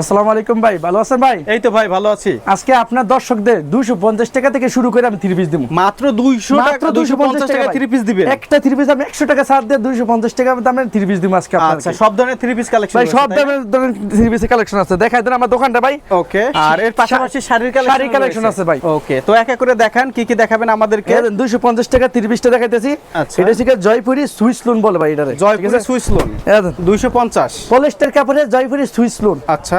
আসসালামু আলাইকুম ভাই ভালো আছেন ভাই? এই তো ভাই ভালো আছি। আজকে আপনার দর্শকদের দুশো পঞ্চাশ টাকা থেকে শুরু করে আমি থ্রি পিস দিব মাত্র দুইশো মাত্র টাকা দুইশো পঞ্চাশ টাকা ভাই। থ্রি পিস দিবেন। একটা থ্রি পিস আমি একশো টাকা ছাড় দিয়ে দুইশো পঞ্চাশ টাকা দামের থ্রি পিস দিব আজকে আচ্ছা সব ধরনের থ্রি পিস কালেকশন ভাই সব দামের থ্রি পিসের কালেকশন আছে। দেখাই দেন আমার দোকানটা ভাই। ওকে আর এর পাশাপাশি শাড়ির কালেকশন শাড়ির আছে ভাই। ওকে তো এক এক করে দেখান কি কি দেখাবেন আমাদেরকে? দুইশো পঞ্চাশ টাকা থ্রি পিসটা দেখাইতেছি। আচ্ছা। এটা জয়পুরি সুইস লোন বলে ভাই এটারে। জয়পুরে সুইস লোন দুইশো পঞ্চাশ। পলিস্টার কাপড়ে জয়পুরি সুইস লোন আচ্ছা।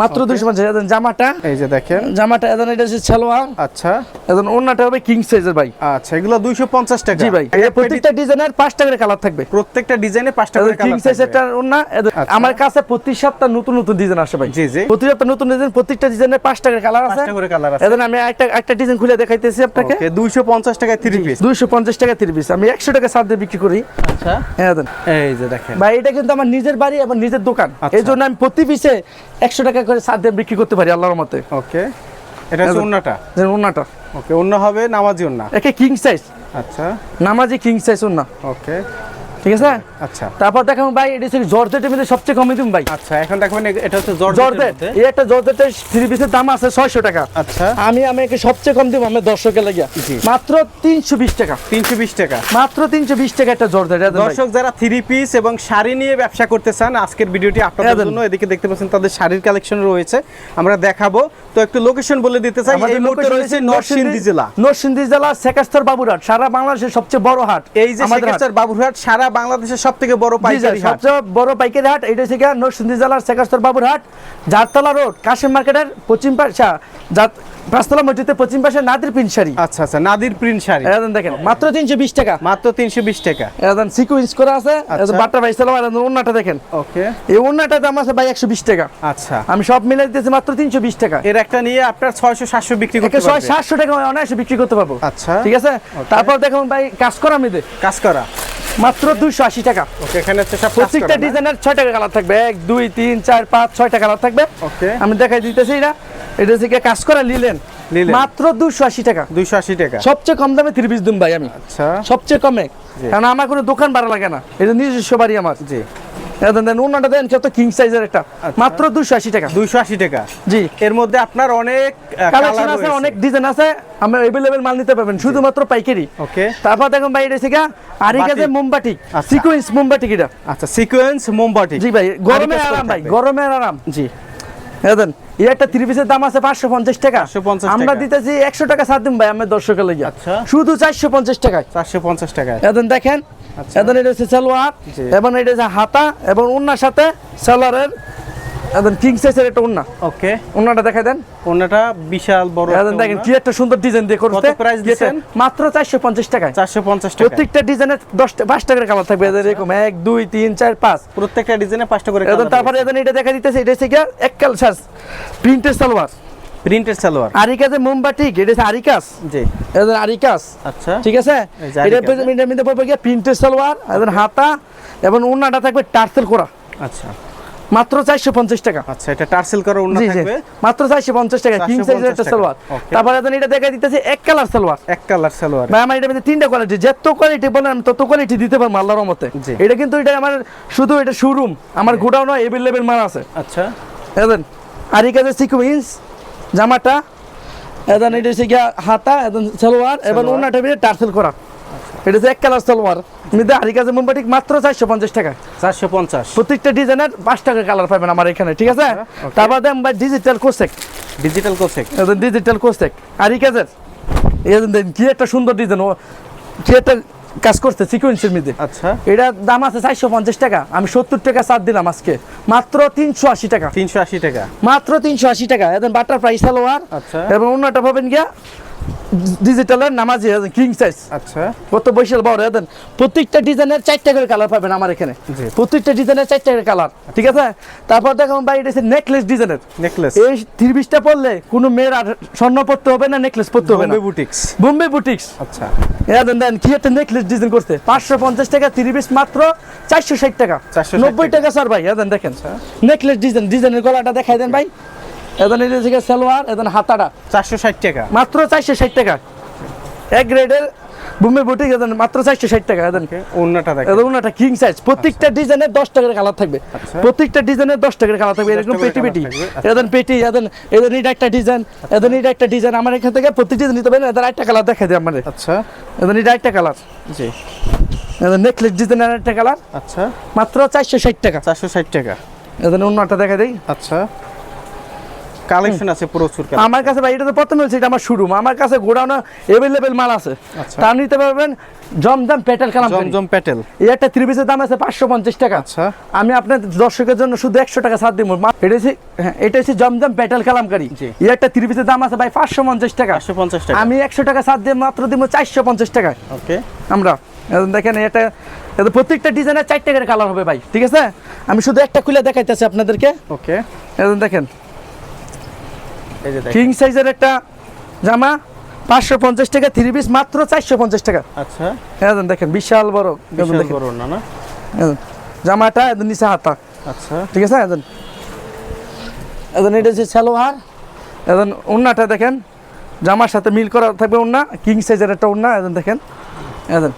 মাত্র দুইশো পঞ্চাশ। এখন জামাটা এই যে দেখেন। জামাটা এখন এটা হচ্ছে সালোয়ার আচ্ছা। এখন ওন্নাটা হবে কিং সাইজের ভাই। আচ্ছা এগুলো দুইশো পঞ্চাশ টাকা। জি ভাই এটা প্রত্যেকটা ডিজাইনের পাঁচটা করে কালার থাকবে। প্রত্যেকটা ডিজাইনে পাঁচটা করে কিং কালার সাইজেরটা ওন্না। আমার কাছে প্রতি সপ্তাহ নতুন নতুন ডিজাইন আসে ভাই। জি, জি। প্রতি সপ্তাহ নতুন ডিজাইন প্রত্যেকটা ডিজাইনের পাঁচটা করে কালার আছে। পাঁচটা করে কালার আছে। এখন আমি একটা একটা ডিজাইন খুলে দেখাইতেছি আপনাকে। ওকে দুইশো পঞ্চাশ টাকায় থ্রি পিস দুইশো পঞ্চাশ টাকা থ্রি পিস আমি একশো টাকা সার দিয়ে বিক্রি করি। আচ্ছা। হ্যাঁ এই যে দেখেন। ভাই এটা কিন্তু আমার নিজের বাড়ি এবং নিজের দোকান। আচ্ছা। এই জন্য আমি প্রতি পিসে একশো টাকা করে দিয়ে বিক্রি করতে পারি আল্লাহর মতে ওকে এটা হচ্ছে ওন্নাটা উন্নাটা? ওকে অন্য হবে নামাজি ওন্না একে কিং সাইজ আচ্ছা। নামাজি কিং সাইজ উন্না। ওকে ঠিক আছে? আচ্ছা। তারপর ভাই এটা হচ্ছে জর্জেটের মধ্যে সবচেয়ে কমে দিন ভাই। আচ্ছা এখন দেখবেন এটা হচ্ছে জর্জেট। এই একটা জর্জেটের থ্রি পিসের দাম আছে ছয়শো টাকা। আচ্ছা। আমি আমাকে সবচেয়ে কম দিব দর্শকের লাগিয়া। মাত্র তিনশো বিশ টাকা। তিনশো বিশ টাকা। মাত্র তিনশো বিশ টাকা একটা জর্জেট দর্শক যারা থ্রি পিস এবং শাড়ি নিয়ে ব্যবসা করতে চান আজকের ভিডিওটি আপনাদের জন্য। এদিকে দেখতে পাচ্ছেন তাদের শাড়ির কালেকশন রয়েছে। আমরা দেখাবো। তো একটু লোকেশন বলে দিতে চাই এই মুহূর্তে রয়েছে নরসিংদী জেলা। নরসিংদী জেলা সেকাস্তর বাবুরহাট সারা বাংলাদেশের সবচেয়ে বড় হাট। এই যে বাবুরহাট সারা বাংলাদেশের সব থেকে বড় পাইকারি হাট। সবচেয়ে বড় পাইকারি হাট এটা হচ্ছে নরসিংদী জেলার সেকাস্তর বাবুরহাট জারতলা রোড কাশিম মার্কেটের পশ্চিম পাশে জাত- পাঁচতলা মসজিদের পশ্চিম পাশে নাদির পিনসারি আচ্ছা আচ্ছা নাদির প্রিন্ট শাড়ি। এখন দেখেন মাত্র তিনশো বিশ টাকা। মাত্র তিনশো বিশ টাকা। এখন সিকুয়েন্স করা আছে আচ্ছা। বাট্টা ভাই সালাম আর ওন্নাটা দেখেন। ওকে। এই ওন্নাটার দাম আছে ভাই একশো বিশ টাকা। আচ্ছা। আমি সব মিলে দিতেছি মাত্র তিনশো বিশ টাকা। এর একটা নিয়ে আপনার ছয়শো সাতশো বিক্রি করতে ছয় পারবে। সাতশো টাকা আমি অনায়াসে বিক্রি করতে পারব। আচ্ছা। ঠিক আছে? তারপর দেখুন ভাই কাজ করা আমি কাজ করা। মাত্র দুইশো আশি টাকা। এখানে প্রত্যেকটা ডিজাইনের ছয় টাকা কালার থাকবে। এক দুই তিন চার পাঁচ ছয়টা কালার থাকবে। ওকে আমি দেখাই দিতেছি না এটা থেকে কাজ করা লিলেন। মাত্র দুশো আশি টাকা। দুইশো আশি টাকা। সবচেয়ে কম দামে থ্রি পিস দিন ভাই আমি। আচ্ছা। সবচেয়ে কমে। কারণ আমার কোনো দোকান ভাড়া লাগে না। এটা নিজস্ব বাড়ি আমার। জি। দেন দেন কত কিং সাইজের একটা। মাত্র দুশো আশি টাকা। দুইশো আশি টাকা। জি। এর মধ্যে আপনার অনেক কালেকশন আছে অনেক ডিজাইন আছে আমরা এভেলেবেল মাল নিতে পারবেন শুধুমাত্র পাইকারি। ওকে। তারপর দেখুন ভাই এটা থেকে আরি বাটিক। গাছে মোমবাটি আচ্ছা। সিকোয়েন্স মোমবাটি এটা আচ্ছা সিকোয়েন্স মোমবাটি জি ভাই গরমের আরাম ভাই। গরমের আরাম। জি। দেখেন এই একটা থ্রি পিসের দাম আছে পাঁচশো পঞ্চাশ টাকা। 550 আমরা দিতেছি একশো টাকা সাত দিন ভাই আমার দর্শকের লেগে আচ্ছা। শুধু চারশো পঞ্চাশ টাকায়। চারশো পঞ্চাশ টাকায়। এখন দেখেন আচ্ছা। এটা হচ্ছে সালোয়ার এবং এটা হচ্ছে হাতা এবং ওনার সাথে সালোয়ারের এখন কিং সাইজের একটা ওন্না ওকে। ওন্নাটা দেখাই দেন। ওনাটা বিশাল বড় এখন দেখেন কি একটা সুন্দর ডিজাইন দিয়ে করতে price দিছেন? মাত্র চারশো পঞ্চাশ টাকায়। চারশো পঞ্চাশ টাকা প্রত্যেকটা ডিজাইনের দশটা পাঁচ টাকার কালার থাকবে। এদের এরকম এক দুই তিন চার পাঁচ। প্রত্যেকটা ডিজাইনে পাঁচটা করে এখন তারপরে এখন এটা দেখা দিতেছে এটা হচ্ছে গিয়ে এক সাজ প্রিন্টের সালোয়ার। প্রিন্টেড সালোয়ার। আরিকাজে মোমবাটি এটা হচ্ছে আরিকাস। জি। আরিকাস। আচ্ছা। ঠিক আছে? এটা মধ্যে পড়বে গিয়ে প্রিন্টের সালোয়ার এবং হাতা এবং ওন্নাটা থাকবে টার্সেল করা। আচ্ছা। মাত্র চারশো পঞ্চাশ টাকা। আচ্ছা এটা টার্সেল করা থাকবে? মাত্র চারশো পঞ্চাশ টাকা কিং সাইজের একটা সালোয়ার। তারপরে এখন এটা দেখা দিতেছে এক কালার সালোয়ার। এক কালার সালোয়ার। ভাই আমার এটার মধ্যে তিনটা কোয়ালিটি যত কোয়ালিটি বলেন আমি তত কোয়ালিটি দিতে পারব আল্লাহর মতে এটা কিন্তু এটা আমার শুধু এটা শোরুম আমার গোডাউন এভেলেবেল মাল আছে। আচ্ছা। আরি কাজের সিকুইন্স জামাটা এখন এটা হচ্ছে গিয়া হাতা এখন সালোয়ার এবং। ওনাটা বেরিয়ে টার্সেল করা। এটা হচ্ছে এক কালার সালোয়ার। মধ্যে আরি কাজের মোমবাটি মাত্র চারশো পঞ্চাশ টাকা। চারশো পঞ্চাশ। প্রত্যেকটা ডিজাইনের পাঁচ টাকা কালার পাবেন আমার এখানে ঠিক আছে? তারপর দেন ভাই ডিজিটাল কোসেক ডিজিটাল কোসেক ডিজিটাল কোসেক আরি কাজের। এই দেন কি একটা সুন্দর ডিজাইন ও কি একটা কাজ করতে সিকুয়েন্সের মধ্যে আচ্ছা। এটা দাম আছে চারশো পঞ্চাশ টাকা। আমি সত্তর টাকা চার দিলাম আজকে। মাত্র তিনশো আশি টাকা। তিনশো আশি টাকা। মাত্র তিনশো আশি টাকা। এখন বাটার প্রাইস সালোয়ার আচ্ছা। এবং অন্যটা পাবেন গিয়া ডিজিটালের নামাজি কিং সাইজ আচ্ছা। কত বৈশাল বড় এখন প্রত্যেকটা ডিজাইনের চারটা করে কালার পাবেন আমার এখানে। প্রত্যেকটা ডিজাইনের চারটা করে কালার ঠিক আছে? তারপর দেখুন ভাই এটা নেকলেস ডিজাইনের নেকলেস এই থ্রি পিসটা পরলে কোনো মেয়ের আর স্বর্ণ পড়তে হবে না নেকলেস পড়তে হবে না। বুটিক্স বোম্বে বুটিক্স আচ্ছা। এখন দেন কি একটা নেকলেস ডিজাইন করতে পাঁচশো পঞ্চাশ টাকা থ্রি মাত্র চারশো ষাট টাকা। 460 নব্বই টাকা। স্যার ভাই এখন দেখেন। নেকলেস ডিজাইন ডিজাইনের গলাটা দেখাই দেন ভাই। এখন এটা থেকে সালোয়ার এখন হাতাটা। চারশো ষাট টাকা। মাত্র চারশো ষাট টাকা। এক গ্রেডের বুমে বুটিক দেন মাত্র চারশো ষাট টাকা দেন ওকে ওন্নাটা দেখেন। এবং ওনাটা কিং সাইজ প্রত্যেকটা ডিজাইনের দশ টাকার কালার থাকবে। আচ্ছা। প্রত্যেকটা ডিজাইনের দশ টাকার কালার থাকবে। এরকম পেটি পেটি আচ্ছা। এদের পেটি এদের এদের এটা একটা ডিজাইন। এদের এটা একটা ডিজাইন। আমার এখান থেকে প্রত্যেক ডিজাইন নিতে পারেন। এদের একটা কালার দেখা দিই আমাদের আচ্ছা। এদের এটা একটা কালার জি। এদের নেকলেস ডিজাইনের একটা কালার আচ্ছা। মাত্র চারশো ষাট টাকা। চারশো ষাট টাকা। এদের অন্যটা দেখা দিই। আচ্ছা। কালেকশন আছে প্রচুর আমার কাছে ভাই এটা তো প্রথমে এটা আমার শুরু আমার কাছে গোডাউনে অ্যাভেলেবেল মাল আছে। আচ্ছা। তা নিতে পারবেন জমজম পেটেল কালাম জমজম প্যাটেল এই একটা থ্রি পিসের দাম আছে পাঁচশো পঞ্চাশ টাকা। আচ্ছা। আমি আপনার দর্শকের জন্য শুধু একশো টাকা ছাড় দিব। এটা হচ্ছে হ্যাঁ, এটা হচ্ছে জমজম পেটেল কালামকারি। এই একটা থ্রি পিসের দাম আছে ভাই পাঁচশো পঞ্চাশ টাকা। পাঁচশো পঞ্চাশ টাকা। আমি একশো টাকা ছাড় দিয়ে মাত্র দিব চারশো পঞ্চাশ টাকা। ওকে আমরা দেখেন এটা এটা প্রত্যেকটা ডিজাইনের চার টাকার কালার হবে ভাই। ঠিক আছে? আমি শুধু একটা খুলে দেখাইতেছি আপনাদেরকে। ওকে এখন দেখেন কিং সাইজের একটা জামা পাঁচশো পঞ্চাশ টাকা থ্রি পিস মাত্র চারশো পঞ্চাশ টাকা। আচ্ছা। এখন দেখেন বিশাল বড়। বড় না না? জামাটা একদম নিচে হাতা। আচ্ছা। ঠিক আছে এখন এখন এটা হচ্ছে সালোয়ার। এখন ওন্নাটা দেখেন জামার সাথে মিল করা থাকবে ওন্না কিং সাইজের একটা ওন্না এখন দেখেন। এখন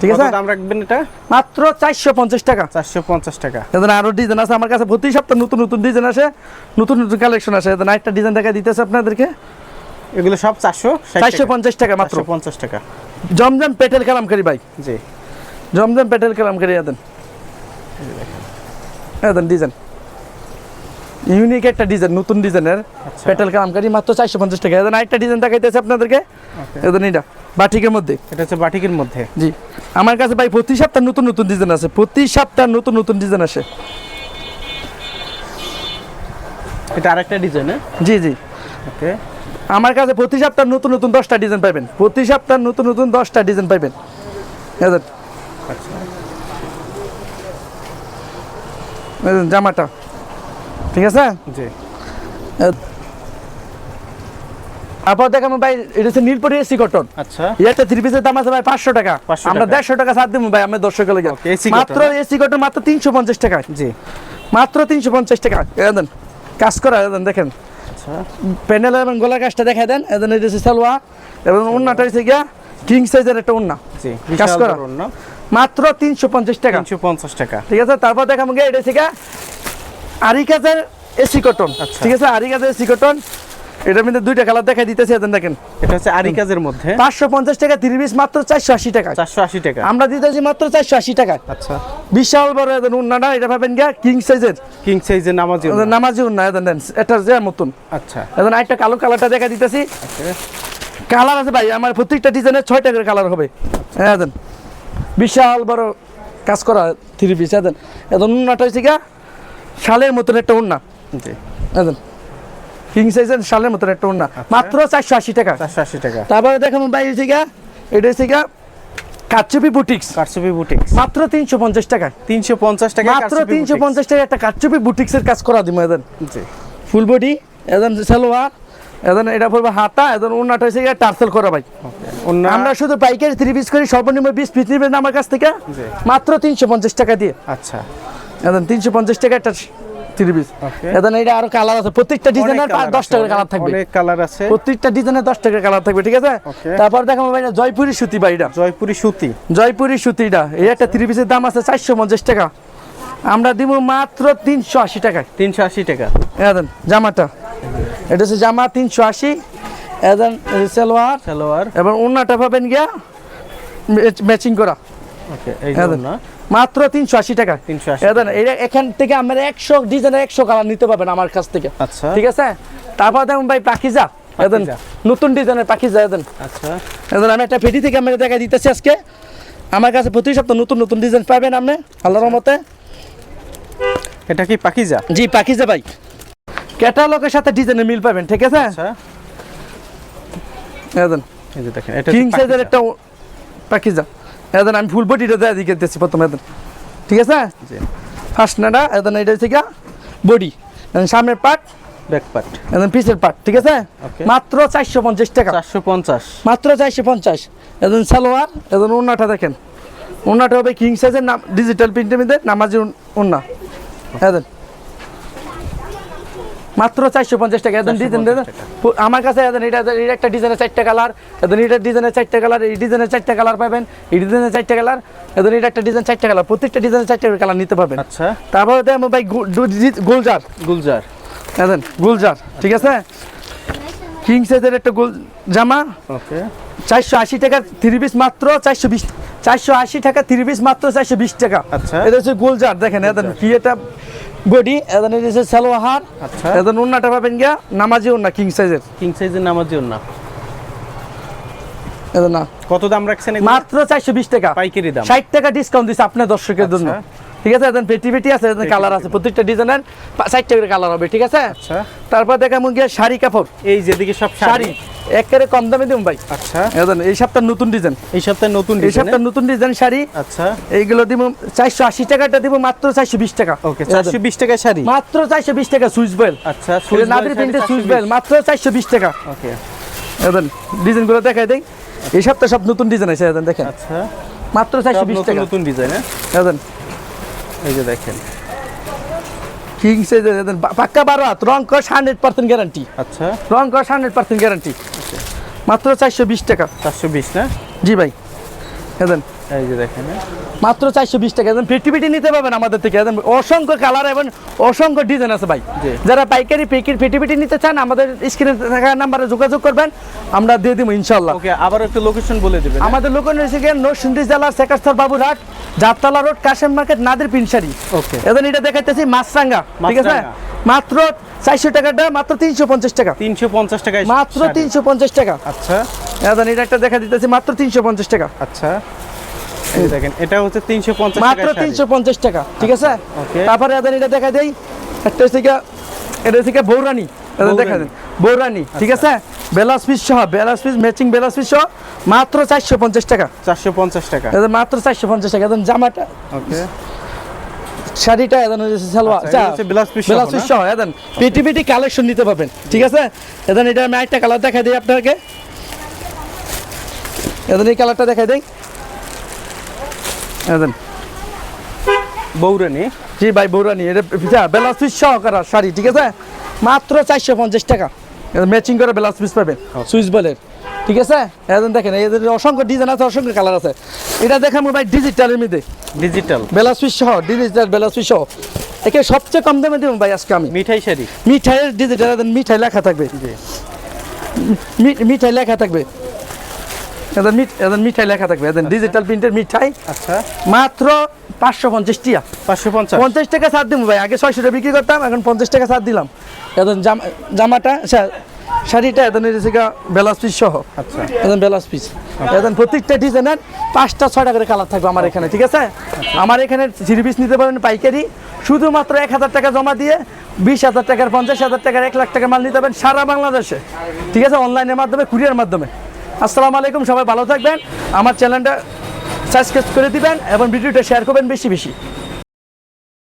ঠিক আছে? দাম রাখবেন এটা? মাত্র চারশো পঞ্চাশ টাকা। চারশো পঞ্চাশ টাকা। এখন আরও ডিজাইন আছে আমার কাছে। প্রতি সপ্তাহে নতুন নতুন ডিজাইন আসে নতুন নতুন কালেকশন আসে। এখন একটা ডিজাইন দেখা দিতেছে আপনাদেরকে। এগুলো সব চারশো চারশো পঞ্চাশ টাকা মাত্র। পঞ্চাশ টাকা। জমজম পেটেল কালামকারি ভাই। জি। জমজম পেটেল কালামকারি এদেন এদেন ডিজাইন ইউনিক একটা ডিজাইন নতুন ডিজাইনের আচ্ছা। পেটেল কালামকারি মাত্র চারশো পঞ্চাশ টাকা। এদেন আরেকটা ডিজাইন দেখাইতেছে আপনাদেরকে। এদেন এটা বাটিকের মধ্যে? এটা হচ্ছে বাটিকের মধ্যে। জি। আমার কাছে ভাই প্রতি সপ্তাহ নতুন নতুন ডিজাইন আছে প্রতি সপ্তাহ নতুন নতুন ডিজাইন আসে। এটা আরেকটা ডিজাইন জি জি। ওকে। আমার কাছে প্রতি সপ্তাহ নতুন নতুন দশটা ডিজাইন পাবেন প্রতি সপ্তাহ নতুন নতুন দশটা ডিজাইন পাবেন আচ্ছা। জামাটা। ঠিক আছে? জি। তারপর দেখাবো ভাই এটা হচ্ছে নীলপরি এসি কটন আচ্ছা। একটা থ্রি পিসের দাম আছে ভাই পাঁচশো টাকা। আমরা দেড়শো টাকা ছাড় দেবো ভাই আমার দর্শকের লেগে। মাত্র হ্যাঁ? এসি কটন মাত্র তিনশো পঞ্চাশ টাকা। জি। মাত্র তিনশো পঞ্চাশ টাকা। এদেন কাজ করা এদেন দেখেন। আচ্ছা। প্যানেল এবং গলার কাজটা দেখাই দেন এদেন এটা হচ্ছে সালোয়া এবং উন্নাটা হচ্ছে গিয়া কিং সাইজের একটা জি কাজ করা। মাত্র তিনশো পঞ্চাশ টাকা। তিনশো পঞ্চাশ টাকা। ঠিক আছে তারপর দেখাবো গিয়ে এটা হচ্ছে গিয়া আরি এসি কটন আচ্ছা। ঠিক আছে আরি কাজের এসি কটন এটার মধ্যে দুইটা কালার দেখাই দিতেছে এদেন দেখেন। এটা হচ্ছে আরিকাজের মধ্যে। পাঁচশো পঞ্চাশ টাকা তিরিশ পিস মাত্র চারশো আশি টাকা। চারশো আশি টাকা। আমরা দিতেছি মাত্র চারশো আশি টাকা। আচ্ছা। বিশাল বড় এদের উন্নাটা এটা ভাবেন গিয়া কিং সাইজের কিং সাইজের নামাজি নামাজি উন্না এদের নেন এটা যে মতন আচ্ছা। এদের একটা কালো কালারটা দেখা দিতেছি। কালার আছে ভাই আমার প্রত্যেকটা ডিজাইনের ছয়টা করে কালার হবে। হ্যাঁ দেন বিশাল বড় কাজ করা থ্রি পিস এদেন এদের উন্নাটা হয়েছে গিয়া শালের মতন একটা উন্না। জি। এদেন কিং সাইজের শালের মতন একটা উন্না মাত্র চারশো আশি টাকা। চারশো আশি টাকা। তারপরে দেখাবো ভাই হয়েছে গিয়া এটা কাচ্চুপি বুটিক্স। মাত্র তিনশো পঞ্চাশ টাকা। তিনশো পঞ্চাশ টাকা মাত্র তিনশো পঞ্চাশ টাকা একটা কাচ্চুপি বুটিক্সের কাজ করা জি। ফুল বডি সালোয়ার এটা পড়বে হাতা এদের উন্নাটা হয়েছে গিয়া টার্সেল করা ভাই। আমরা শুধু পাইকারি থ্রি পিস করি সর্বনিম্ন বিশ পিস নেবেন আমার কাছ থেকে। মাত্র তিনশো পঞ্চাশ টাকা দিয়ে। আচ্ছা। তিনশো পঞ্চাশ টাকা একটা থ্রি পিস এখন এটা আরও কালার আছে। প্রত্যেকটা ডিজাইনের colour দশ আছে, টাকার অনেক- কালার থাকবে। অনেক কালার আছে। প্রত্যেকটা ডিজাইনের দশ টাকার কালার থাকবে ঠিক আছে? তারপর দেখাবো ভাই জয়পুরি সুতি ভাই এটা। জয়পুরি সুতি। জয়পুরি সুতিটা। এই একটা থ্রি পিসের দাম আছে চারশো পঞ্চাশ টাকা। আমরা দিব মাত্র তিনশো আশি টাকায়। তিনশো আশি টাকা। এখন জামাটা। এটা হচ্ছে জামা তিনশো আশি। এখন সালোয়ার। সালোয়ার। এবং অন্যটা পাবেন গিয়া ম্যাচিং করা। ওকে এই না মাত্র তিনশো আশি টাকা। 380 এখন এটা এখান থেকে আমরা একশো ডিজাইনের একশো কালার নিতে পারবেন আমার কাছ থেকে। আচ্ছা। ঠিক আছে? তারপর দেখুন ভাই পাখিজা পাখিজা। নতুন ডিজাইনের পাখিজা এখন আচ্ছা। এখন আমি একটা পেটি থেকে আমরা দেখা দিতেছি আজকে। আমার কাছে প্রতি সপ্তাহ নতুন নতুন ডিজাইন পাবেন আপনি আল্লাহর মতে এটা কি পাকিজা? জি পাখিজা ভাই। ক্যাটালগের সাথে ডিজাইনের মিল পাবেন ঠিক আছে? আচ্ছা। এখন এই যে দেখেন এটা কিং সাইজের পাকিজা। একটা পাখিজা এখন আমি ফুল বডিটা দেয় দিকে দিতেছি প্রথমে এখন ঠিক আছে? ফার্স্ট নাটা এখন এটা হচ্ছে গিয়া বডি। সামনের পার্ট ব্যাক পার্ট এখন পিসের পার্ট ঠিক আছে? মাত্র চারশো পঞ্চাশ টাকা। চারশো পঞ্চাশ। মাত্র চারশো পঞ্চাশ। এখন সালোয়ার এখন ওনাটা দেখেন। ওনাটা হবে কিং সাইজের নাম ডিজিটাল প্রিন্টের মধ্যে নামাজি ওনা এখন মাত্র চারশো পঞ্চাশ টাকা। এদের ডিজাইন 450 আমার কাছে এদের এটা এটা একটা ডিজাইনের চারটা কালার এদের এটা ডিজাইনের চারটা কালার এই ডিজাইনের চারটা কালার পাবেন এই ডিজাইনের চারটা কালার এদের এটা একটা ডিজাইন চারটা কালার প্রত্যেকটা ডিজাইনের চারটা কালার নিতে পারবেন। আচ্ছা। তারপরে ভাই গোলজার। গুলজার। এদেন গুলজার ঠিক আছে? কিং সাইজের একটা গোল জামা। ওকে। চারশো আশি টাকা থ্রি পিস মাত্র চারশো বিশ চারশো আশি টাকা থ্রি পিস মাত্র চারশো বিশ টাকা। আচ্ছা। এটা হচ্ছে গোলজার দেখেন এদের কি এটা বডি এটা হচ্ছে সালোয়ার। আচ্ছা। এদের উন্নাটা পাবেন গিয়া নামাজি উন্না কিং সাইজের কিং সাইজের নামার জন্য এদের না কত দাম রাখছেন? মাত্র চারশো বিশ টাকা। পাইকারি দাম। ষাট টাকা ডিসকাউন্ট দিছে আপনার দর্শকের জন্য। আচ্ছা। ঠিক আছে এদের পেটি পেটি আছে এদের কালার আছে। প্রত্যেকটা ডিজাইনের ষাট টাকার কালার হবে ঠিক আছে? আচ্ছা। তারপর দেখাবো গিয়া শাড়ি কাপড়। এই যেদিকে সব শাড়ি। একেবারে কম দামে দিন ভাই। আচ্ছা। এই সপ্তাহ নতুন ডিজাইন। এই সপ্তাহে নতুন এই ডিজাইন সপ্তাহ নতুন ডিজাইন শাড়ি। আচ্ছা। এইগুলো দিব চারশো আশি টাকাটা দিব মাত্র চারশো বিশ টাকা। ওকে চারশো বিশ টাকায় শাড়ি? মাত্র চারশো বিশ টাকা সুইচ বেল আচ্ছা নাদির প্রিন্টের সুইচ বেল মাত্র চারশো বিশ টাকা। ওকে। এদের ডিজাইনগুলো দেখাই দেই। এই সপ্তাহ সব নতুন ডিজাইন আছে দেখেন আচ্ছা। মাত্র চারশো বিশ টাকা। নতুন ডিজাইন এদের এই যে দেখেন। কিং সাইজের পাক্কা বারো হাত রং কস হান্ড্রেড পার্সেন্ট গ্যারান্টি আচ্ছা। রং কস হান্ড্রেড পার্সেন্ট গ্যারান্টি মাত্র চারশো বিশ টাকা। চারশো বিশ না? জি ভাই। এদের এই যে দেখেন? মাত্র চারশো বিশ টাকা। একদম পেটি পেটি নিতে পারবেন আমাদের থেকে। একদম অসংখ্য কালার এবং অসংখ্য ডিজাইন আছে ভাই। যারা পাইকারি পেকির পেটি পেটি নিতে চান আমাদের স্ক্রিনে থাকা নাম্বারে যোগাযোগ করবেন। আমরা দিয়ে দিব ইনশাল্লাহ ওকে আবার একটু লোকেশন বলে দেবেন হ্যাঁ? আমাদের লোকেশন হয়েছে গিয়ে নরসিংদী জেলার সেকাস্তর বাবুরহাট জাততলা রোড কাশেম মার্কেট নাদের পিনসারি। ওকে। এদের এটা দেখাইতেছি মাছরাঙ্গা ঠিক আছে? মাত্র চারশো টাকাটা মাত্র তিনশো পঞ্চাশ টাকা। তিনশো পঞ্চাশ টাকায় মাত্র তিনশো পঞ্চাশ টাকা। আচ্ছা। এদের এটা একটা দেখা দিতেছি মাত্র তিনশো পঞ্চাশ টাকা। আচ্ছা। দেখেন এটা হচ্ছে তিনশো পঞ্চাশ মাত্র তিনশো পঞ্চাশ টাকা ঠিক আছে? তারপরে এটা দেখা দেই। একটা হচ্ছে এটা হচ্ছে বৌরানি। এদের দেখা দেন বৌরানি ঠিক আছে? বেলাস পিস সহ blouse piece matching blouse piece সহ মাত্র চারশো পঞ্চাশ টাকা। চারশো পঞ্চাশ টাকা। এদের মাত্র চারশো পঞ্চাশ টাকা এদের জামাটা। ওকে। শাড়িটা হচ্ছে সালোয়ার। আচ্ছা, পিস সহ পেটি পেটি কালেকশন নিতে পারবেন ঠিক আছে? এটা আমি একটা কালার দেখা দিই আপনাকে। এই কালারটা দেখা দেই। এদের বৌরানি? জি ভাই বৌরানি। এটা বেলাস পিস সহকার শাড়ি ঠিক আছে? মাত্র চারশো পঞ্চাশ টাকা। ম্যাচিং করে বেলাস পিস পাবেন সুইচ বলের ঠিক আছে? এখন দেখেন এদের অসংখ্য ডিজাইন আছে অসংখ্য কালার আছে। এটা দেখাবো ভাই ডিজিটালের মধ্যে। ডিজিটাল বেলাস পিস সহ ডিজিটাল বেলাস পিস সহ। একে সবচেয়ে কম দামে দেবো ভাই আজকে আমি। মিঠাই শাড়ি? মিঠাইয়ের ডিজিটাল মিঠাই লেখা থাকবে। মিঠাই লেখা থাকবে। এদের মিঠ এদের মিঠাই লেখা থাকবে। এদের ডিজিটাল প্রিন্টের মিঠাই। আচ্ছা। মাত্র পাঁচশো পঞ্চাশ টিয়া। পাঁচশো পঞ্চাশ। পঞ্চাশ টাকা ছাড় দিব ভাই। আগে ছয়শো টাকা বিক্রি করতাম এখন পঞ্চাশ টাকা ছাড় দিলাম। এখন জামা জামাটা শাড়িটা এখন বেলাস পিস সহ। আচ্ছা। এখন বেলাস পিস এখন প্রত্যেকটা ডিজাইনের পাঁচটা ছয়টা করে কালার থাকবে আমার এখানে ঠিক আছে? আমার এখানে থ্রি পিস নিতে পারেন পাইকারি। শুধুমাত্র এক হাজার টাকা জমা দিয়ে বিশ হাজার টাকার পঞ্চাশ হাজার টাকার এক লাখ টাকা মাল নিতে পারেন সারা বাংলাদেশে। ঠিক আছে? অনলাইনের মাধ্যমে কুরিয়ার মাধ্যমে। আসসালামু আলাইকুম, সবাই ভালো থাকবেন। আমার চ্যানেলটা সাবস্ক্রাইব করে দিবেন এবং ভিডিওটা শেয়ার করবেন বেশি বেশি।